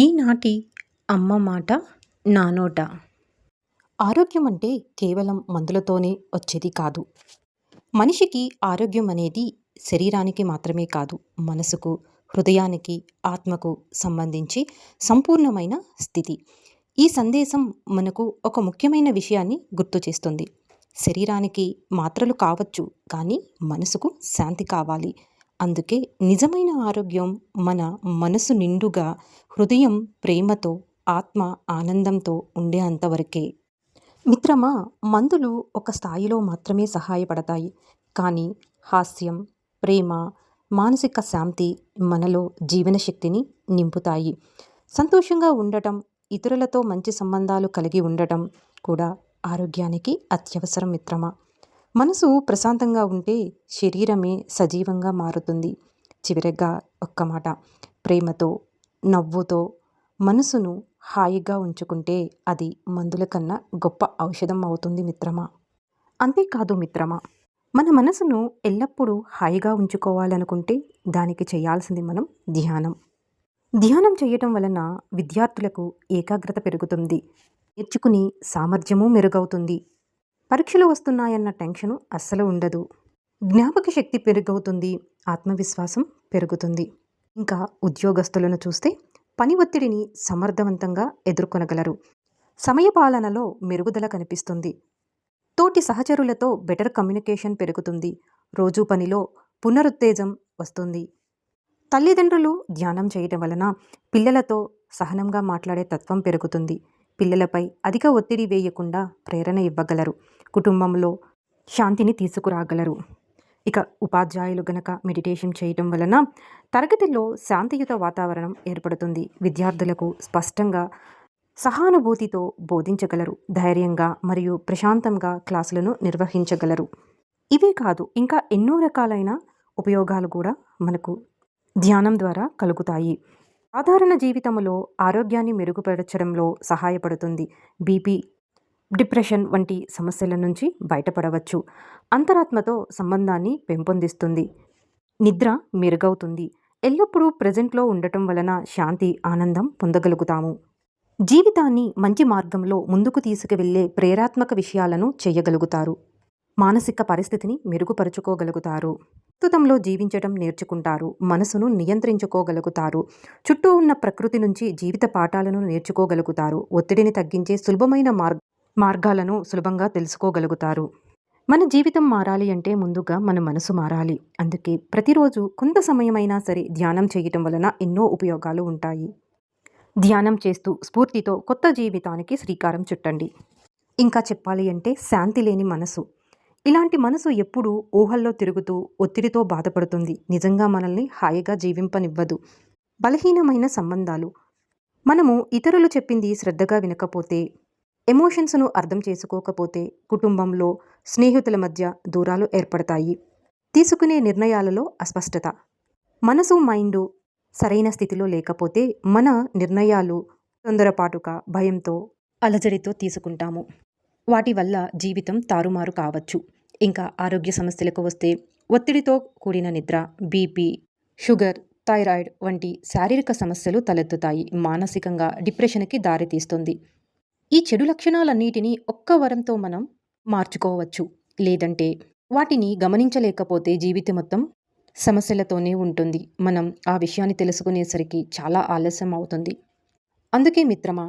ఈనాటి అమ్మ మాట నా నోట. ఆరోగ్యం అంటే కేవలం మందులతోనే వచ్చేది కాదు. మనిషికి ఆరోగ్యం అనేది శరీరానికి మాత్రమే కాదు మనసుకు హృదయానికి ఆత్మకు సంబంధించి సంపూర్ణమైన స్థితి. ఈ సందేశం మనకు ఒక ముఖ్యమైన విషయాన్ని గుర్తు చేస్తుంది. శరీరానికి మాత్రలు కావచ్చు కానీ మనసుకు శాంతి కావాలి. అందుకే నిజమైన ఆరోగ్యం మన మనసు నిండుగా హృదయం ప్రేమతో ఆత్మ ఆనందంతో ఉండే అంతవరకే. మిత్రమా మందులు ఒక స్థాయిలో మాత్రమే సహాయపడతాయి. కానీ హాస్యం ప్రేమ మానసిక శాంతి మనలో జీవనశక్తిని నింపుతాయి. సంతోషంగా ఉండటం ఇతరులతో మంచి సంబంధాలు కలిగి ఉండటం కూడా ఆరోగ్యానికి అత్యవసరం మిత్రమా. మనసు ప్రశాంతంగా ఉంటే శరీరమే సజీవంగా మారుతుంది. చివరిగా ఒక్క మాట. ప్రేమతో నవ్వుతో మనసును హాయిగా ఉంచుకుంటే అది మందుల కన్నా గొప్ప ఔషధం అవుతుంది మిత్రమా? అంతేకాదు మిత్రమా మన మనసును ఎల్లప్పుడూ హాయిగా ఉంచుకోవాలనుకుంటే దానికి చేయాల్సింది మనం ధ్యానం. ధ్యానం చేయటం వలన విద్యార్థులకు ఏకాగ్రత పెరుగుతుంది. నేర్చుకుని సామర్థ్యము మెరుగవుతుంది. పరీక్షలు వస్తున్నాయన్న టెన్షను అస్సలు ఉండదు. జ్ఞాపక శక్తి పెరుగవుతుంది ఆత్మవిశ్వాసం పెరుగుతుంది. ఇంకా ఉద్యోగస్తులను చూస్తే పని ఒత్తిడిని సమర్థవంతంగా ఎదుర్కొనగలరు. సమయపాలనలో మెరుగుదల కనిపిస్తుంది. తోటి సహచరులతో బెటర్ కమ్యూనికేషన్ పెరుగుతుంది. రోజు పనిలో పునరుత్తేజం వస్తుంది. తల్లిదండ్రులు ధ్యానం చేయడం వలన పిల్లలతో సహనంగా మాట్లాడే తత్వం పెరుగుతుంది. పిల్లలపై అధిక ఒత్తిడి వేయకుండా ప్రేరణ ఇవ్వగలరు. కుటుంబంలో శాంతిని తీసుకురాగలరు. ఇక ఉపాధ్యాయులు గనక మెడిటేషన్ చేయటం వలన తరగతిలో శాంతియుత వాతావరణం ఏర్పడుతుంది. విద్యార్థులకు స్పష్టంగా సహానుభూతితో బోధించగలరు. ధైర్యంగా మరియు ప్రశాంతంగా క్లాసులను నిర్వహించగలరు. ఇవే కాదు ఇంకా ఎన్నో రకాలైన ఉపయోగాలు కూడా మనకు ధ్యానం ద్వారా కలుగుతాయి. సాధారణ జీవితంలో ఆరోగ్యాన్ని మెరుగుపరచడంలో సహాయపడుతుంది. బీపీ డిప్రెషన్ వంటి సమస్యల నుంచి బయటపడవచ్చు. అంతరాత్మతో సంబంధాన్ని పెంపొందిస్తుంది. నిద్ర మెరుగవుతుంది. ఎల్లప్పుడూ ప్రజెంట్లో ఉండటం వలన శాంతి ఆనందం పొందగలుగుతాము. జీవితాన్ని మంచి మార్గంలో ముందుకు తీసుకువెళ్ళే ప్రేరాత్మక విషయాలను చేయగలుగుతారు. మానసిక పరిస్థితిని మెరుగుపరుచుకోగలుగుతారు. ప్రస్తుతంలో జీవించడం నేర్చుకుంటారు. మనసును నియంత్రించుకోగలుగుతారు. చుట్టూ ఉన్న ప్రకృతి నుంచి జీవిత పాఠాలను నేర్చుకోగలుగుతారు. ఒత్తిడిని తగ్గించే సులభమైన మార్గ మార్గాలను సులభంగా తెలుసుకోగలుగుతారు. మన జీవితం మారాలి అంటే ముందుగా మన మనసు మారాలి. అందుకే ప్రతిరోజు కొంత సమయమైనా సరే ధ్యానం చేయటం వలన ఎన్నో ఉపయోగాలు ఉంటాయి. ధ్యానం చేస్తూ స్ఫూర్తితో కొత్త జీవితానికి శ్రీకారం చుట్టండి. ఇంకా చెప్పాలి అంటే శాంతి లేని మనసు. ఇలాంటి మనసు ఎప్పుడూ ఊహల్లో తిరుగుతూ ఒత్తిడితో బాధపడుతుంది. నిజంగా మనల్ని హాయిగా జీవింపనివ్వదు. బలహీనమైన సంబంధాలు. మనము ఇతరులు చెప్పింది శ్రద్ధగా వినకపోతే ఎమోషన్స్ను అర్థం చేసుకోకపోతే కుటుంబంలో స్నేహితుల మధ్య దూరాలు ఏర్పడతాయి. తీసుకునే నిర్ణయాలలో అస్పష్టత. మనసు మైండు సరైన స్థితిలో లేకపోతే మన నిర్ణయాలు తొందరపాటుగా భయంతో అలజడితో తీసుకుంటాము. వాటి వల్ల జీవితం తారుమారు కావచ్చు. ఇంకా ఆరోగ్య సమస్యలకు వస్తే ఒత్తిడితో కూడిన నిద్ర బీపీ షుగర్ థైరాయిడ్ వంటి శారీరక సమస్యలు తలెత్తుతాయి. మానసికంగా డిప్రెషన్కి దారితీస్తుంది. ఈ చెడు లక్షణాలన్నిటినీ ఒక్క వరంతో మనం మార్చుకోవచ్చు. లేదంటే వాటిని గమనించలేకపోతే జీవితం మొత్తం సమస్యలతోనే ఉంటుంది. మనం ఆ విషయాన్ని తెలుసుకునేసరికి చాలా ఆలస్యం అవుతుంది. అందుకే మిత్రమా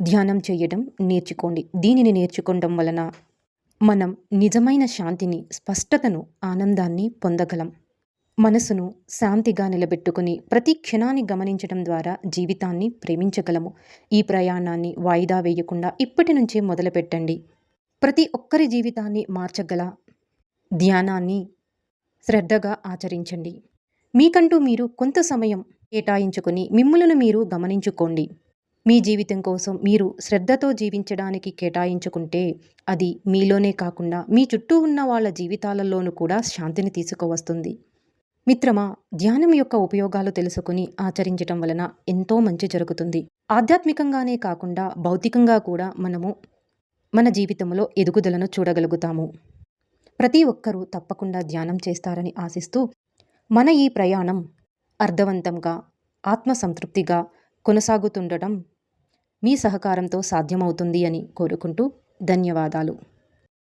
ధ్యానం చేయడం నేర్చుకోండి. దీనిని నేర్చుకోవడం వలన మనం నిజమైన శాంతిని స్పష్టతను ఆనందాన్ని పొందగలం. మనసును శాంతిగా నిలబెట్టుకుని ప్రతి క్షణాన్ని గమనించడం ద్వారా జీవితాన్ని ప్రేమించగలము. ఈ ప్రయాణాన్ని వాయిదా వేయకుండా ఇప్పటి నుంచే మొదలుపెట్టండి. ప్రతి ఒక్కరి జీవితాన్ని మార్చగల ధ్యానాన్ని శ్రద్ధగా ఆచరించండి. మీకంటూ మీరు కొంత సమయం కేటాయించుకొని మిమ్ములను మీరు గమనించుకోండి. మీ జీవితం కోసం మీరు శ్రద్ధతో జీవించడానికి కేటాయించుకుంటే అది మీలోనే కాకుండా మీ చుట్టూ ఉన్న వాళ్ళ జీవితాలలోనూ కూడా శాంతిని తీసుకువస్తుంది. మిత్రమా ధ్యానం యొక్క ఉపయోగాలు తెలుసుకుని ఆచరించటం వలన ఎంతో మంచి జరుగుతుంది. ఆధ్యాత్మికంగానే కాకుండా భౌతికంగా కూడా మనము మన జీవితంలో ఎదుగుదలను చూడగలుగుతాము. ప్రతి ఒక్కరూ తప్పకుండా ధ్యానం చేస్తారని ఆశిస్తూ మన ఈ ప్రయాణం అర్థవంతంగా ఆత్మసంతృప్తిగా కొనసాగుతుండటం మీ సహకారంతో సాధ్యమవుతుంది అని కోరుకుంటూ ధన్యవాదాలు.